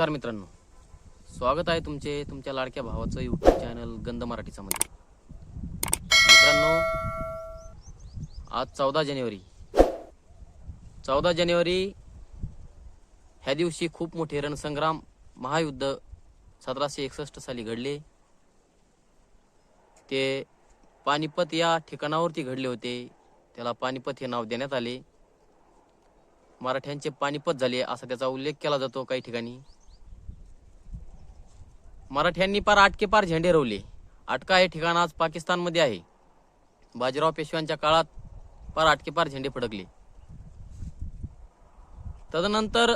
नमस्कार मित्रांनो. स्वागत आहे तुमचे तुमच्या लाडक्या भावाचं यूट्यूब चॅनल गंध मराठीचा मध्ये. मित्रांनो आज चौदा जानेवारी. चौदा जानेवारी ह्या दिवशी खूप मोठे रणसंग्राम महायुद्ध सतराशे एकसष्ट साली घडले. ते पानिपत या ठिकाणावरती घडले होते. त्याला पानिपत हे नाव देण्यात आले. मराठ्यांचे पानिपत झाले असा त्याचा उल्लेख केला जातो काही ठिकाणी. मराठ्यांनी पार आटके पार झेंडे रोवले. आटका हे ठिकाण आज पाकिस्तानमध्ये आहे. बाजीराव पेशव्यांच्या काळात पार आटके पार झेंडे फडकले. तदनंतर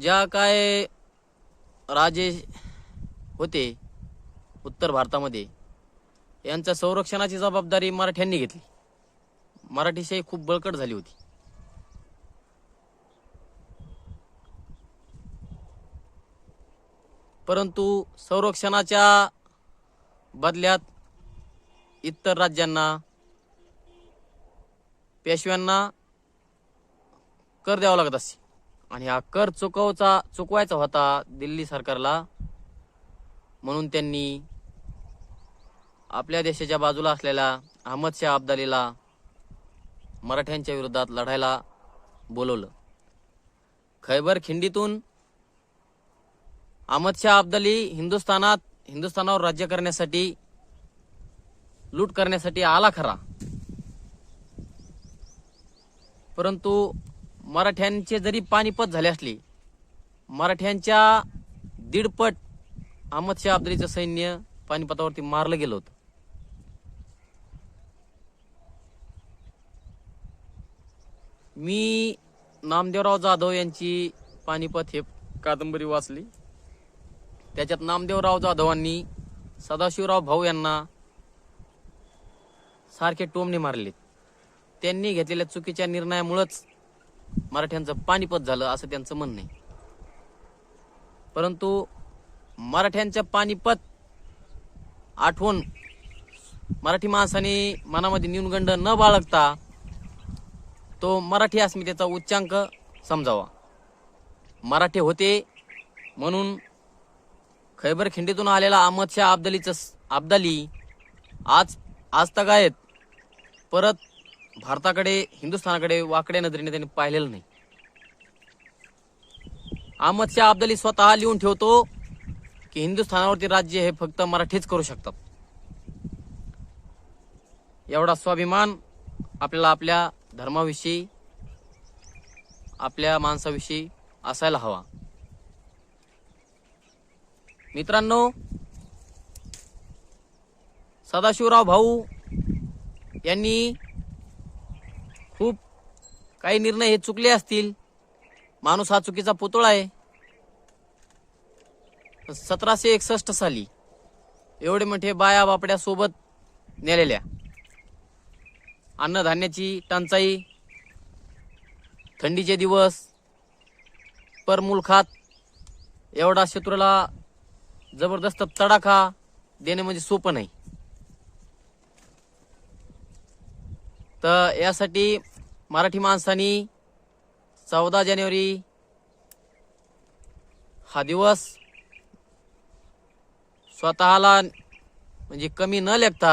ज्या काय राजे होते उत्तर भारतामध्ये यांच्या संरक्षणाची जबाबदारी मराठ्यांनी घेतली. मराठीशाही खूप बळकट झाली होती. परंतु संरक्षणाच्या बदल्यात इतर राज्यांना पेशव्यांना कर द्यावा लागत असे. आणि हा कर चुकवचा चुकवायचा होता दिल्ली सरकारला म्हणून त्यांनी आपल्या देशाच्या बाजूला असलेल्या अहमदशाह अब्दालीला मराठ्यांच्या विरोधात लढायला बोलवलं. खैबर खिंडीतून अहमद शाह अब्दाली हिंदुस्थानात हिंदुस्थानावर राज्य करण्यासाठी लूट करण्यासाठी आला खरा. परंतु मराठ्यांचे जरी पानिपत झाले असले मराठ्यांच्या दीडपट अहमद शाह अब्दालीचं सैन्य पानिपतावरती मारलं गेलं होतं. मी नामदेवराव जाधव यांची पानिपत हे कादंबरी वाचली. त्याच्यात नामदेवराव जाधवांनी सदाशिवराव भाऊ यांना सारखे टोमणे मारले त्यांनी घेतलेल्या चुकीच्या निर्णयामुळंच मराठ्यांचं पानिपत झालं असं त्यांचं म्हणणं आहे. परंतु मराठ्यांचं पानिपत आठवण मराठी माणसाने मनामध्ये न्यूनगंड न बाळगता तो मराठी अस्मितेचा उच्चांक समजावा. मराठी होते म्हणून खैबर खिंडीतून आलेला अहमद शाह अब्दालीचं अब्दाली आज आज आहेत. परत भारताकडे हिंदुस्थानाकडे वाकड्या नजरेने त्यांनी पाहिलेलं नाही. अहमद शाह अब्दाली स्वतः लिहून ठेवतो की हिंदुस्थानावरती राज्य हे फक्त मराठीच करू शकतात. एवढा स्वाभिमान आपल्याला आपल्या धर्माविषयी आपल्या माणसाविषयी असायला हवा. मित्रांनो सदाशिवराव भाऊ यांनी खूप काही निर्णय हे चुकले असतील. माणूस हा चुकीचा पुतळा आहे. सतराशे एकसष्ट साली एवढे मोठे बाया बापड्या सोबत नेलेल्या. अन्नधान्याची टंचाई थंडीचे दिवस परमुलखात एवढा शत्रूला जबरदस्त तडाखा देणे म्हणजे सोपं नाही. तर यासाठी मराठी माणसानी चौदा जानेवारी हा दिवस स्वतःला म्हणजे कमी न लेखता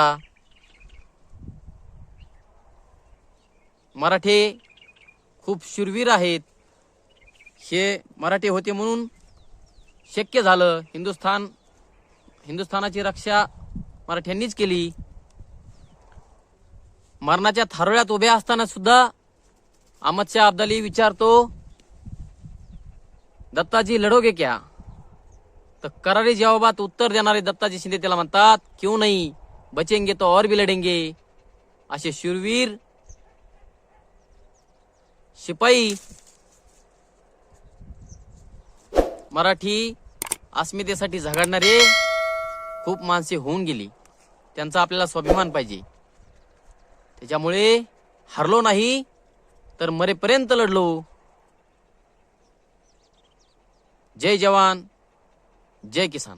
मराठी खूप शूरवीर आहेत. हे मराठी होते म्हणून शक्य झालं. हिंदुस्थान हिंदुस्थानाची रक्षा मराठ्यांनीच केली. मरणाच्या थारोळ्यात उभ्या असताना सुद्धा अहमद शाह अब्दाली विचारतो दत्ताजी लढोगे क्या? तर करारी जवाबात उत्तर देणारे दत्ताजी शिंदे त्याला म्हणतात क्यों नाही? बचेंगे तो और भी लढेंगे. असे शूरवीर शिपाई मराठी अस्मितेसाठी झगडणारे खूप माणसे होऊन गेली. त्यांचा आपल्याला स्वाभिमान पाहिजे. त्याच्यामुळे हरलो नाही तर मरेपर्यंत लढलो. जय जवान जय किसान.